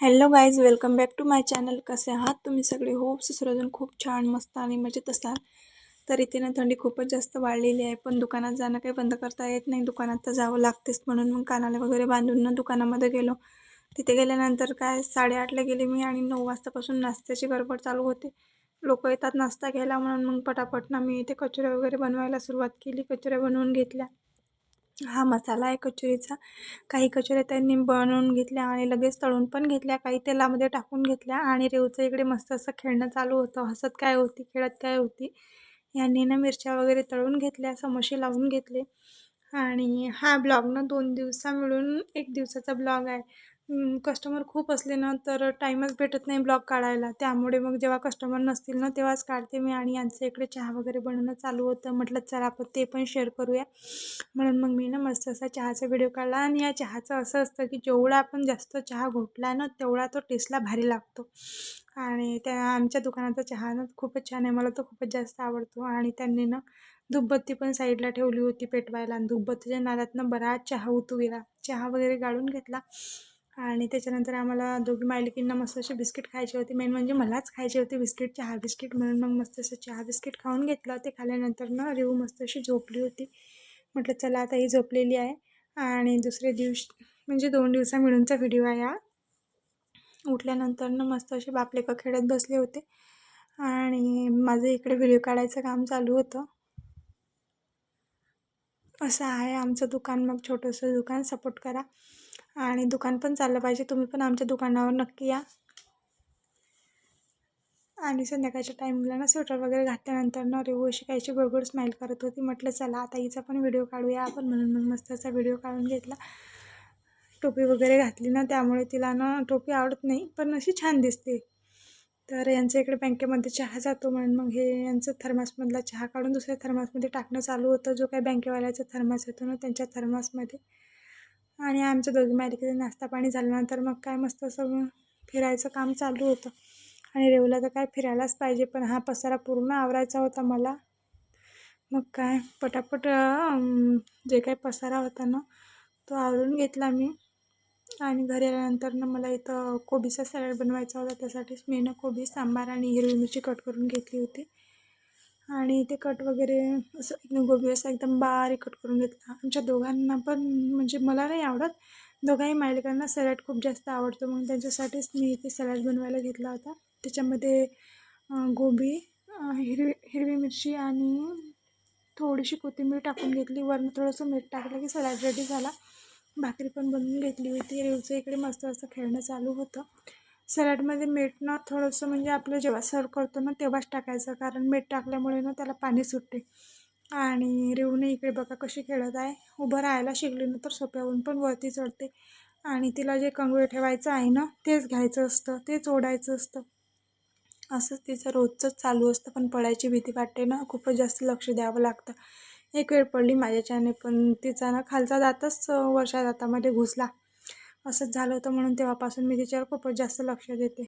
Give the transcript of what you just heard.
Hello guys welcome back to my channel. कसे आहात तुम्ही सगळे? होप सर्वजण खूप छान मस्त आणि मजेत असाल. तर इथे ना थंडी खूपच जास्त वाढलेली आहे पण दुकानात जाणं काही बंद करता येत नाही. दुकानात तर जावं लागतेच म्हणून मग कानाला वगैरे बांधून ना दुकानामध्ये गेलो. तिथे गेल्यानंतर काय साडेआठला गेले मी आणि नऊ वाजतापासून नाश्त्याची गडबड चालू होते. लोक येतात नाश्ता घ्यायला म्हणून मग पटापट ना मी इथे कचोऱ्या वगैरे बनवायला सुरुवात केली. कचोऱ्या बनवून घेतल्या. हा मसाला आहे कचोरीचा. काही कचोऱ्या त्यांनी बनवून घेतल्या आणि लगेच तळून पण घेतल्या काही तेलामध्ये टाकून घेतल्या आणि रेवचं इकडे मस्त असं खेळणं चालू होतं. हसत काय होती खेळत काय होती यांनी ना मिरच्या वगैरे तळून घेतल्या समोसे लावून घेतले. आणि हा ब्लॉग ना दोन दिवसा मिळून एक दिवसाचा ब्लॉग आहे. कस्टमर खूप असले ना तर टाईमच भेटत नाही ब्लॉग काढायला. त्यामुळे मग जेव्हा कस्टमर नसतील ना तेव्हाच काढते मी आणि यांचं इकडे चहा वगैरे बनवणं चालू होतं. म्हटलं चला आपण ते पण शेअर करूया. म्हणून मग मी ना मस्त असा चहाचा व्हिडिओ काढला. आणि या चहाचं असं असतं की जेवढा आपण जास्त चहा घोटला ना तेवढा तो टेस्टला भारी लागतो. आणि त्या आमच्या दुकानाचा चहा ना खूपच छान आहे. मला तो खूपच जास्त आवडतो. आणि त्यांनी ना धूपबत्ती पण साईडला ठेवली होती पेटवायला. आणि धूपबत्तीच्या नादातनं बराच चहा उतू गेला चहा वगैरे गाळून घेतला. आणि त्याच्यानंतर आम्हाला दोघी मायलिकींना मस्त अशी बिस्किट खायची होती. मेन म्हणजे मलाच खायची होती बिस्किट चहा बिस्किट म्हणून मग मस्त असं चहा बिस्किट खाऊन घेतलं. ते खाल्यानंतर ना रिऊ मस्त अशी झोपली होती. म्हटलं चला आता ही झोपलेली आहे. आणि दुसरे दिवस म्हणजे दोन दिवसा मिळूनचा व्हिडिओ आहे हा. उठल्यानंतर ना मस्त असे बापलेकं खेळत बसले होते. आणि माझं इकडे व्हिडिओ काढायचं काम चालू होतं. असं आहे आमचं दुकान. मग छोटंसं दुकान सपोर्ट करा. आणि दुकान पण चाललं पाहिजे. तुम्ही पण आमच्या दुकानावर नक्की या. आणि संध्याकाळच्या टाईमला ना स्वेटर वगैरे घातल्यानंतर ना रेवू अशी काहीची गोडगोड स्माईल करत होती. म्हटलं चला आता हिचा पण व्हिडिओ काढूया. आपण म्हणून मग मस्त असा व्हिडिओ काढून घेतला. टोपी वगैरे घातली ना त्यामुळे तिला ना टोपी आवडत नाही पण अशी छान दिसते. तर यांच्या इकडे बँकेमध्ये चहा जातो म्हणून मग हे यांचं थर्मासमधला चहा काढून दुसऱ्या थर्मासमध्ये टाकणं चालू होतं. जो काही बँकेवाल्याचा थर्मास येतो ना त्यांच्या थर्मासमध्ये आणि आमच्या दोघी मालिकेचा नाश्ता पाणी झाल्यानंतर मग काय मस्त असं फिरायचं काम चालू होतं. आणि रेवला तर काय फिरायलाच पाहिजे पण हा पसारा पूर्ण आवरायचा होता मला. मग काय पटापट जे काही पसारा होता ना तो आवरून घेतला मी. आणि घरी आल्यानंतर ना मला इथं कोबीचा सॅलड बनवायचा होता त्यासाठीच मी ना कोबी सांबार आणि हिरवी मिरची कट करून घेतली होती. आणि ते कट वगैरे असं एकदम गोबी असं एकदम बारीक कट करून घेतला. आमच्या दोघांना पण म्हणजे मला नाही आवडत. दोघाही मालिकांना सॅलड खूप जास्त आवडतो. मग त्यांच्यासाठीच मी ते सॅलड बनवायला घेतला होता. त्याच्यामध्ये गोबी हिरवी हिरवी मिरची आणि थोडीशी कोथिंबीर टाकून घेतली. वरून थोडंसं मीठ टाकलं की सॅलड रेडी झाला. भाकरी पण बनवून घेतली होती. रेवचं इकडे मस्त असं खेळणं चालू होतं. सॅलडमध्ये मीठ ना थोडंसं म्हणजे आपलं जेव्हा सर्व करतो ना तेव्हाच टाकायचं. कारण मीठ टाकल्यामुळे ना त्याला पाणी सुटते. आणि रेवूने इकडे बघा कशी खेळत आहे. उभं राहायला शिकली ना तर सोप्याहून पण वरती चढते. आणि तिला जे कंगवे ठेवायचं आहे ना तेच घ्यायचं असतं तेच ओढायचं असतं. असंच तिचं रोजचंच चालू असतं. पण पडायची भीती वाटते ना. खूपच जास्त लक्ष द्यावं लागतं. एक वेळ पडली माझ्याच्याने पण तिचा ना खालचा दातच वर्षा दातामध्ये घुसला. असंच झालं होतं म्हणून तेव्हापासून मी तिच्यावर खूपच जास्त लक्ष देते.